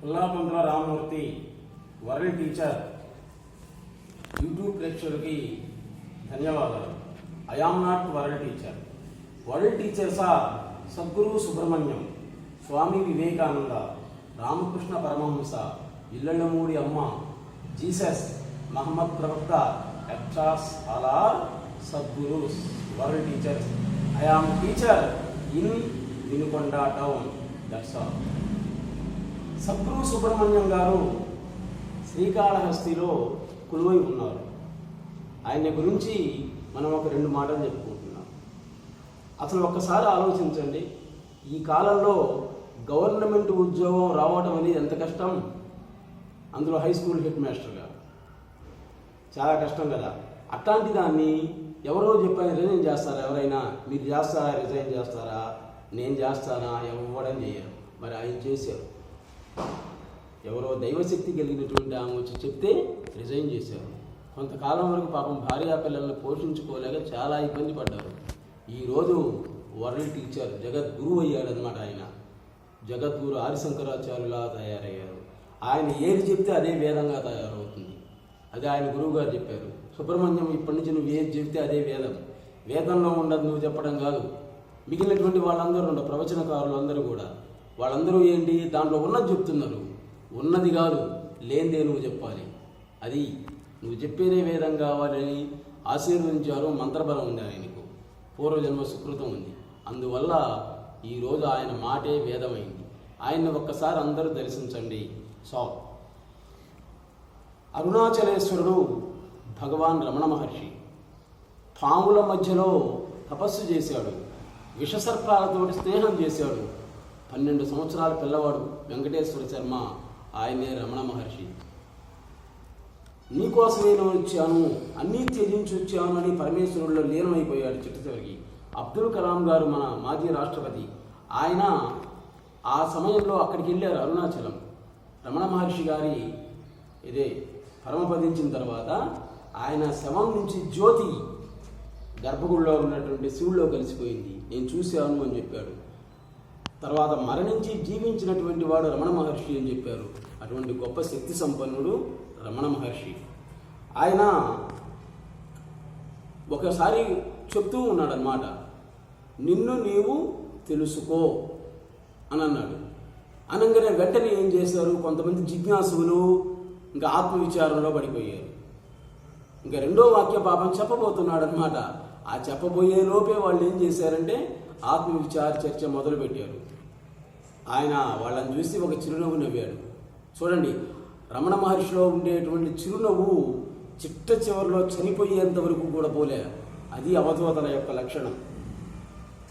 Pullapantula Ramamurthy world teacher YouTube లెక్చర్కి ధన్యవాదాలు. I am not world teacher. World teachers are Sadguru Subrahmanyam Swami Vivekananda Ramakrishna Paramahamsa Jillellamudi Amma Jesus Muhammad ప్రవక్త ఎక్చాస్ అలా Sadgurus world teachers I am teacher in Vinukonda town. That's all Sadguru Subrahmanyam గారు శ్రీకాళహస్తిలో కులువై ఉన్నారు. ఆయన గురించి మనం ఒక రెండు మాటలు చెప్పుకుంటున్నాం. అసలు ఒక్కసారి ఆలోచించండి ఈ కాలంలో గవర్నమెంట్ ఉద్యోగం రావడం అనేది ఎంత కష్టం? అందులో హై స్కూల్ హెడ్ మాస్టర్గా చాలా కష్టం కదా. అట్లాంటి దాన్ని ఎవరో చెప్పాను రిజైన్ చేస్తారా ఎవరైనా? మీరు చేస్తారా? రిజైన్ చేస్తారా? నేను చేస్తానా? ఎవడం చేయరు. మరి ఆయన చేశారు. ఎవరో దైవశక్తి కలిగినటువంటి ఆమె వచ్చి చెప్తే రిజైన్ చేశారు. కొంతకాలం వరకు పాపం భార్యా పిల్లల్ని పోషించుకోలేక చాలా ఇబ్బంది పడ్డారు. ఈరోజు వరల్డ్ టీచర్ జగద్గురువు అయ్యాడనమాట ఆయన. జగద్గురు ఆదిశంకరాచార్యులా తయారయ్యారు. ఆయన ఏది చెప్తే అదే వేదంగా తయారవుతుంది. అది ఆయన గురువు గారు చెప్పారు. సుబ్రహ్మణ్యం ఇప్పటి నుంచి నువ్వు ఏది చెప్తే అదే వేదం. వేదంలో ఉండదు నువ్వు చెప్పడం కాదు. మిగిలినటువంటి వాళ్ళందరూ ఉండరు ప్రవచనకారులు అందరూ కూడా వాళ్ళందరూ ఏంటి? దాంట్లో ఉన్నది చెప్తున్నారు. ఉన్నది కాదు లేనిదే నువ్వు చెప్పాలి. అది నువ్వు చెప్పేదే వేదం కావాలని ఆశీర్వదించారు మంత్రబలం ఉంది ఆయనకు పూర్వజన్మ సుకృతం ఉంది. అందువల్ల ఈరోజు ఆయన మాటే వేదమైంది. ఆయన్ని ఒక్కసారి అందరూ దర్శించండి. సో అరుణాచలేశ్వరుడు భగవాన్ రమణ మహర్షి పాముల మధ్యలో తపస్సు చేశాడు. విషసర్పాలతోటి స్నేహం చేశాడు. పన్నెండు సంవత్సరాల పిల్లవాడు వెంకటేశ్వర శర్మ ఆయనే రమణ మహర్షి. నీకోసమే నేను వచ్చాను అన్నీ త్యజించి వచ్చాను అని పరమేశ్వరుల్లో లీనమైపోయాడు చిట్ట చివరికి అబ్దుల్ కలాం గారు మన మాజీ రాష్ట్రపతి. ఆయన ఆ సమయంలో అక్కడికి వెళ్ళారు అరుణాచలం. రమణ మహర్షి గారి ఇదే పరమపదించిన తర్వాత ఆయన శవం నుంచి జ్యోతి గర్భగుడిలో ఉన్నటువంటి శివుల్లో కలిసిపోయింది. నేను చూశాను అని చెప్పాడు. తర్వాత మరణించి జీవించినటువంటి వాడు రమణ మహర్షి అని చెప్పారు. అటువంటి గొప్ప శక్తి సంపన్నుడు రమణ మహర్షి. ఆయన ఒకసారి చెప్తూ ఉన్నాడనమాట నిన్ను నీవు తెలుసుకో అని అన్నాడు. అనగానే వెంటనే ఏం చేశారు? కొంతమంది జిజ్ఞాసులు ఇంకా ఆత్మవిచారంలో పడిపోయారు. ఇంకా రెండో వాక్య పాపం చెప్పబోతున్నాడు అనమాట ఆ చెప్పబోయే లోపే వాళ్ళు ఏం చేశారంటే ఆత్మవిచార చర్చ మొదలుపెట్టారు. ఆయన వాళ్ళని చూసి ఒక చిరునవ్వు నవ్వాడు. చూడండి రమణ మహర్షిలో ఉండేటువంటి చిరునవ్వు చిట్ట చివరిలో చనిపోయేంత వరకు కూడా పోలే. అది అవధూతల యొక్క లక్షణం.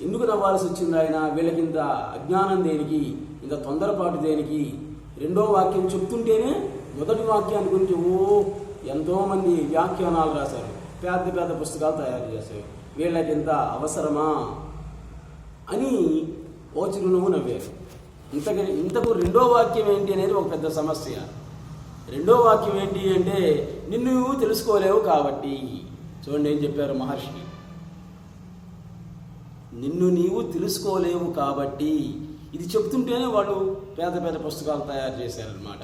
ఎందుకు నవ్వాల్సి వచ్చింది ఆయన? వీళ్ళకి ఇంత అజ్ఞానం దేనికి? ఇంత తొందరపాటు దేనికి? రెండో వాక్యం చెప్తుంటేనే మొదటి వాక్యాన్ని గురించి ఓ ఎంతోమంది వ్యాఖ్యానాలు రాశారు. పెద్ద పెద్ద పుస్తకాలు తయారు చేశారు. వీళ్ళకి ఇంత అవసరమా? అని ఓ చిరునవ్వు నవ్వారు. ఇంతకని ఇంతకు రెండో వాక్యం ఏంటి అనేది ఒక పెద్ద సమస్య. రెండో వాక్యం ఏంటి అంటే నిన్ను నువ్వు తెలుసుకోలేవు కాబట్టి. చూడండి ఏం చెప్పారు మహర్షి. నిన్ను నీవు తెలుసుకోలేవు కాబట్టి. ఇది చెప్తుంటేనే వాళ్ళు పేద పేద పుస్తకాలు తయారు చేశారనమాట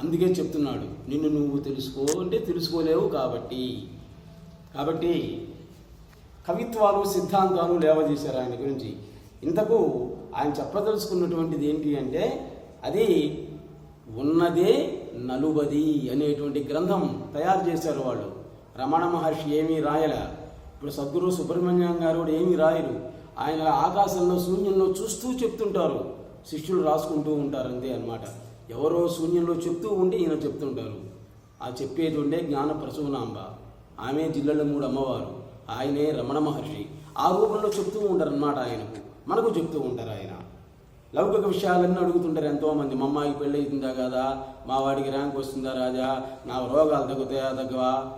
అందుకే చెప్తున్నాడు నిన్ను నువ్వు తెలుసుకో అంటే తెలుసుకోలేవు కాబట్టి. కాబట్టి కవిత్వాలు సిద్ధాంతాలు లేవదీశారు ఆయన గురించి. ఇంతకు ఆయన చెప్పదలుచుకున్నటువంటిది ఏంటి అంటే అది ఉన్నదే నలుబది అనేటువంటి గ్రంథం తయారు చేశారు వాళ్ళు. రమణ మహర్షి ఏమీ రాయల. ఇప్పుడు సద్గురు సుబ్రహ్మణ్యం గారు కూడా ఏమీ రాయరు. ఆయన ఆకాశంలో శూన్యంలో చూస్తూ చెప్తుంటారు. శిష్యులు రాసుకుంటూ ఉంటారు అంతే అనమాట ఎవరో శూన్యంలో చెప్తూ ఉండి ఈయన చెప్తుంటారు. ఆ చెప్పేది ఉండే జ్ఞాన ప్రసూనాంబ. ఆమె జిల్లాలో మూడు అమ్మవారు. ఆయనే రమణ మహర్షి. ఆ రూపంలో చెప్తూ ఉంటారన్నమాట ఆయనకు. మనకు చెప్తూ ఉంటారు ఆయన. లౌకిక విషయాలన్నీ అడుగుతుంటారు ఎంతోమంది. మా అమ్మాయికి పెళ్ళి అవుతుందా కదా? మా వాడికి ర్యాంక్ వస్తుందా రాజా? నా రోగాలు తగ్గుతాయా తగ్గవా?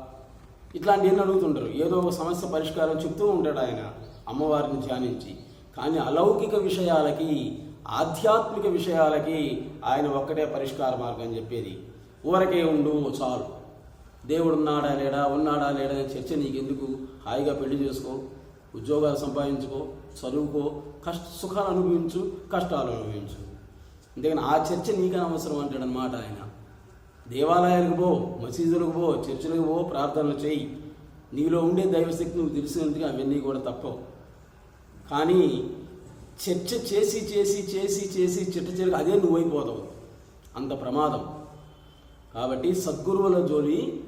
ఇట్లాంటివన్నీ అడుగుతుంటారు. ఏదో ఒక సమస్య పరిష్కారం చెప్తూ ఉంటాడు ఆయన. అమ్మవారిని ధ్యానించి. కానీ అలౌకిక విషయాలకి ఆధ్యాత్మిక విషయాలకి ఆయన ఒక్కటే పరిష్కార మార్గం చెప్పేది. ఊరకే ఉండు చాలు. దేవుడు ఉన్నాడా లేడా ఉన్నాడా లేడా అనే చర్చ నీకెందుకు? హాయిగా పెళ్ళి చేసుకో ఉద్యోగాలు సంపాదించుకో చదువుకో కష్ట సుఖాలు అనుభవించు కష్టాలు అనుభవించు. అందుకని ఆ చర్చ నీకు అవసరం అంటాడనమాట ఆయన. దేవాలయాలకు పో మసీదులకు పో చర్చిలకు పో ప్రార్థనలు చేయి. నీలో ఉండే దైవశక్తి నువ్వు తెలిసినందుకు అవన్నీ కూడా తప్పవు. కానీ చర్చ చేసి చేసి చేసి చేసి చిట్ట చిరుగు అదే నువ్వు అయిపోతావు అంత ప్రమాదం. కాబట్టి సద్గురువుల జోలి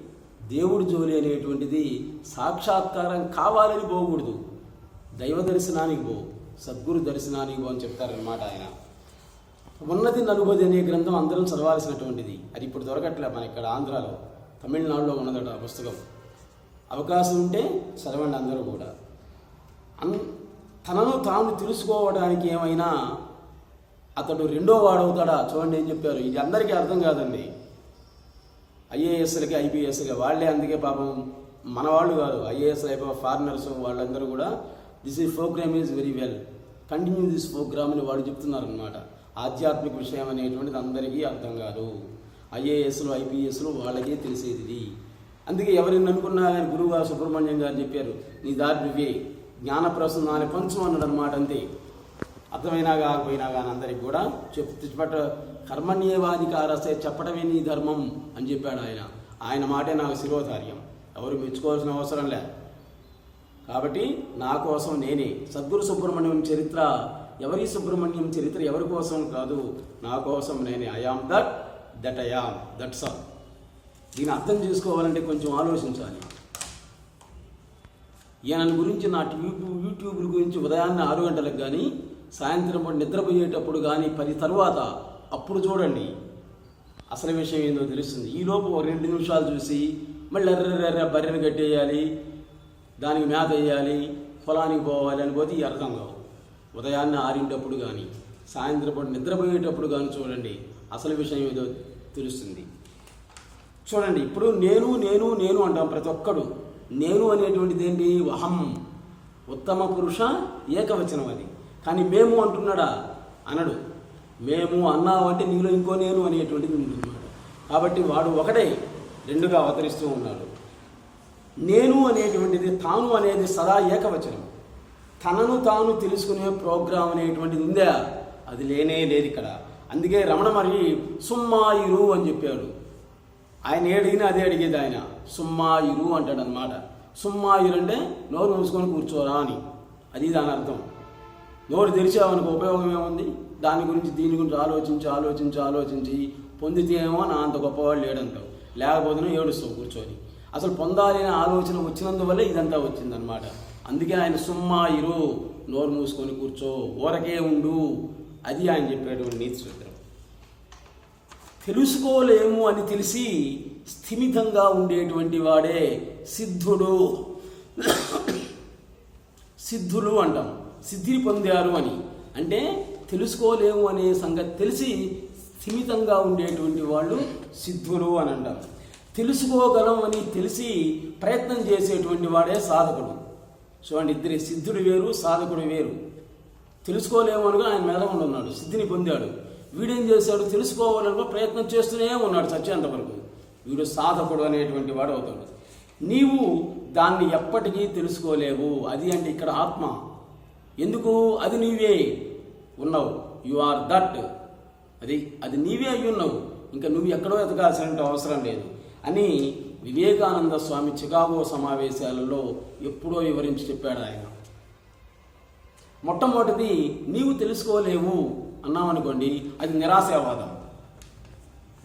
దేవుడి జోలి అనేటువంటిది సాక్షాత్కారం కావాలని పోకూడదు. దైవ దర్శనానికి పో సద్గురు దర్శనానికి పో అని చెప్తారనమాట ఆయన. ఉన్నది నలుగుది అనే గ్రంథం అందరం చదవాల్సినటువంటిది. అది ఇప్పుడు దొరకట్లే మన ఇక్కడ ఆంధ్రాలో. తమిళనాడులో ఉన్నదట ఆ పుస్తకం. అవకాశం ఉంటే చదవండి అందరూ కూడా. అన్ తనను తాను తెలుసుకోవడానికి ఏమైనా అతడు రెండో వాడవుతాడా? చూడండి ఏం చెప్పారు. ఇది అందరికీ అర్థం కాదండి. ఐఏఎస్లకి ఐపీఎస్లకి వాళ్ళే అందుకే పాపం మన వాళ్ళు కాదు. ఐఏఎస్ అయిపో ఫారినర్స్ వాళ్ళందరూ కూడా దిస్ ఈ program is very well continue this program అని వాళ్ళు చెప్తున్నారు అనమాట ఆధ్యాత్మిక విషయం అనేటువంటిది అందరికీ అర్థం కాదు. ఐఏఎస్లు ఐపీఎస్లు వాళ్ళకే తెలిసేది. అందుకే ఎవరిని నమ్ముకున్నా కానీ గురువుగారు సుబ్రహ్మణ్యం గారు చెప్పారు నీ దారి నువ్వే. జ్ఞానప్రసన్నాన్ని పంచు అన్నాడు అనమాట అంతే. అర్థమైనా కాకపోయినా కానీ అందరికి కూడా చెప్ కర్మణ్యేవాధికారస్తే కర్మణ్యవాధికారసే చెప్పడమే నీ ధర్మం అని చెప్పాడు ఆయన. ఆయన మాటే నాకు శిరోధార్యం. ఎవరు మెచ్చుకోవాల్సిన అవసరం లే. కాబట్టి నా కోసం నేనే. సద్గురు సుబ్రహ్మణ్యం చరిత్ర ఎవరి సుబ్రహ్మణ్యం చరిత్ర ఎవరి కోసం కాదు నా కోసం నేనే. I am that that I am that's all దీన్ని అర్థం చేసుకోవాలంటే కొంచెం ఆలోచించాలి. ఈయన గురించి నా యూట్యూబ్ యూట్యూబ్ గురించి ఉదయాన్నే ఆరు గంటలకు కానీ సాయంత్రం పూట నిద్రపోయేటప్పుడు కానీ పది తర్వాత అప్పుడు చూడండి. అసలు విషయం ఏందో తెలుస్తుంది. ఈలోపు ఒక రెండు నిమిషాలు చూసి మళ్ళీ ఎర్ర బర్రెను కట్టేయాలి దానికి మేత వేయాలి పొలానికి పోవాలి అని పోతే ఈ అర్థం కావు. ఉదయాన్నే ఆరింటప్పుడు కానీ సాయంత్రం పూట నిద్రపోయేటప్పుడు కానీ చూడండి. అసలు విషయం ఏదో తెలుస్తుంది. చూడండి ఇప్పుడు నేను నేను నేను అంటాం ప్రతి ఒక్కడు. నేను అనేటువంటిది ఏంటి? అహం ఉత్తమ పురుష ఏకవచనం అది. కానీ మేము అంటున్నాడా? అనడు. మేము అన్నావు అంటే నీలో ఇంకో నేను అనేటువంటిది ఉంటున్నాడు కాబట్టి వాడు ఒకటే రెండుగా అవతరిస్తూ ఉన్నాడు. నేను అనేటువంటిది తాను అనేది సదా ఏకవచనం. తనను తాను తెలుసుకునే ప్రోగ్రాం అనేటువంటిది ఉందా? అది లేనే లేదు ఇక్కడ. అందుకే రమణ మరి సుమ్మాయిరు అని చెప్పాడు. ఆయన ఏడిగినా అదే అడిగేది ఆయన. సుమ్మాయిరు అంటాడు అనమాట సుమ్మాయిరు అంటే నోరు మూసుకొని కూర్చోరా అని. అది దాని అర్థం. నోరు తెరిచేవానికి ఉపయోగం ఏముంది? దాని గురించి దీని గురించి ఆలోచించి ఆలోచించి ఆలోచించి పొందితే ఏమో నా అంత గొప్పవాళ్ళు లేడంటావు. లేకపోతేనే ఏడుస్తావు కూర్చొని. అసలు పొందాలి అనే ఆలోచన వచ్చినందువల్ల ఇదంతా వచ్చిందనమాట అందుకే ఆయన సుమ్మా ఇరు నోరు మూసుకొని కూర్చో ఊరకే ఉండు అది ఆయన చెప్పేటువంటి నీతి సూత్రం. తెలుసుకోలేము అని తెలిసి స్థిమితంగా ఉండేటువంటి వాడే సిద్ధుడు. సిద్ధులు అంటాం. సిద్ధిని పొందారు అని. అంటే తెలుసుకోలేము అనే సంగతి తెలిసి స్థిమితంగా ఉండేటువంటి వాళ్ళు సిద్ధులు అని అంటారు. తెలుసుకోగలం అని తెలిసి ప్రయత్నం చేసేటువంటి వాడే సాధకుడు. చూడండి ఇద్దరి సిద్ధుడు వేరు సాధకుడు వేరు. తెలుసుకోలేమనుగా ఆయన మెదకుండా ఉన్నాడు సిద్ధిని పొందాడు. వీడేం చేశాడు? తెలుసుకోవాలనుకో ప్రయత్నం చేస్తూనే ఉన్నాడు చచ్చేంత వరకు. వీడు సాధకుడు అనేటువంటి వాడు అవుతాడు. నీవు దాన్ని ఎప్పటికీ తెలుసుకోలేవు. అది అంటే ఇక్కడ ఆత్మ. ఎందుకు? అది నీవే ఉన్నావు. యు ఆర్ దట్ అది అది నీవే అయి ఉన్నావు. ఇంకా నువ్వు ఎక్కడో ఎదగాల్సిన అవసరం లేదు. అని వివేకానంద స్వామి చికాగో సమావేశాలలో ఎప్పుడో వివరించి చెప్పాడు ఆయన. మొట్టమొదటిది నీవు తెలుసుకోలేవు అన్నామనుకోండి అది నిరాశావాదం.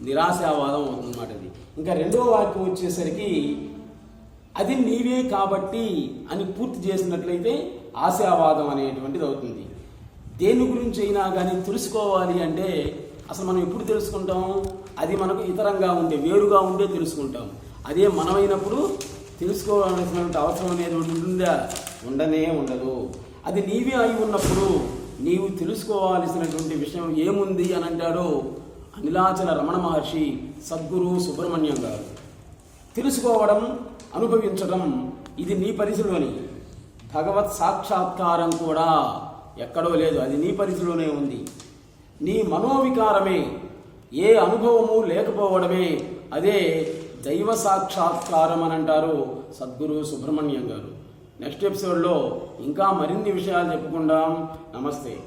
నిరాశావాదం అవుతుందన్నమాట ఇది ఇంకా రెండవ వాక్యం వచ్చేసరికి అది నీవే కాబట్టి అని పూర్తి చేసినట్లయితే ఆశావాదం అనేటువంటిది అవుతుంది. దేని గురించి అయినా కానీ తెలుసుకోవాలి అంటే అసలు మనం ఎప్పుడు తెలుసుకుంటాం? అది మనకు ఇతరంగా ఉండే వేరుగా ఉండే తెలుసుకుంటాం. అదే మనమైనప్పుడు తెలుసుకోవాల్సినటువంటి అవసరం అనేది ఉంటుందా? ఉండనే ఉండదు. అది నీవే అయి ఉన్నప్పుడు నీవు తెలుసుకోవాల్సినటువంటి విషయం ఏముంది అని అంటాడో అనిలాచల రమణ మహర్షి సద్గురు సుబ్రహ్మణ్యం గారు. తెలుసుకోవడం అనుభవించడం ఇది నీ పరిధిలోని భగవత్ సాక్షాత్కారం కూడా ఎక్కడో లేదు. అది నీ పరిధిలోనే ఉంది. నీ మనోవికారమే ఏ అనుభవము లేకపోవడమే అదే దైవ సాక్షాత్కారం అని అంటారు సద్గురు సుబ్రహ్మణ్యం గారు. నెక్స్ట్ ఎపిసోడ్లో ఇంకా మరిన్ని విషయాలు చెప్పుకుందాం. నమస్తే.